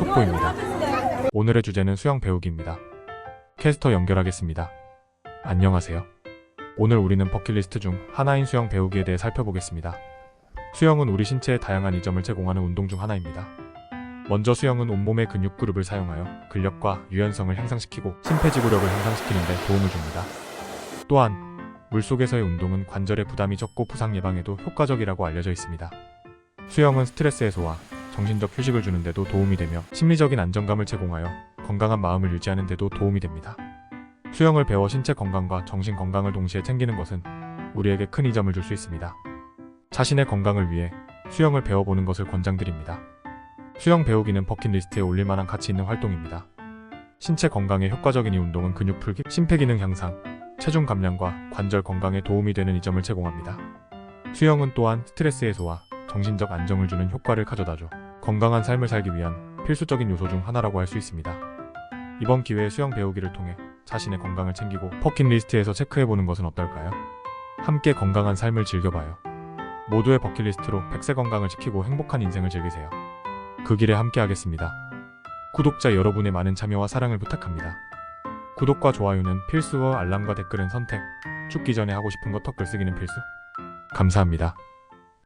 속보입니다. 오늘의 주제는 수영 배우기입니다. 캐스터 연결하겠습니다. 안녕하세요. 오늘 우리는 버킷리스트 중 하나인 수영 배우기에 대해 살펴보겠습니다. 수영은 우리 신체에 다양한 이점을 제공하는 운동 중 하나입니다. 먼저 수영은 온몸의 근육 그룹을 사용하여 근력과 유연성을 향상시키고 심폐지구력을 향상시키는 데 도움을 줍니다. 또한 물속에서의 운동은 관절의 부담이 적고 부상 예방에도 효과적이라고 알려져 있습니다. 수영은 스트레스 해소와 정신적 휴식을 주는 데도 도움이 되며 심리적인 안정감을 제공하여 건강한 마음을 유지하는 데도 도움이 됩니다. 수영을 배워 신체 건강과 정신 건강을 동시에 챙기는 것은 우리에게 큰 이점을 줄 수 있습니다. 자신의 건강을 위해 수영을 배워보는 것을 권장드립니다. 수영 배우기는 버킷리스트에 올릴 만한 가치 있는 활동입니다. 신체 건강에 효과적인 이 운동은 근육 풀기, 심폐기능 향상, 체중 감량과 관절 건강에 도움이 되는 이점을 제공합니다. 수영은 또한 스트레스 해소와 정신적 안정을 주는 효과를 가져다줘 건강한 삶을 살기 위한 필수적인 요소 중 하나라고 할 수 있습니다. 이번 기회에 수영 배우기를 통해 자신의 건강을 챙기고 버킷리스트에서 체크해보는 것은 어떨까요? 함께 건강한 삶을 즐겨봐요. 모두의 버킷리스트로 100세 건강을 지키고 행복한 인생을 즐기세요. 그 길에 함께 하겠습니다. 구독자 여러분의 많은 참여와 사랑을 부탁합니다. 구독과 좋아요는 필수어 알람과 댓글은 선택. 죽기 전에 하고 싶은 거 턱글 쓰기는 필수. 감사합니다.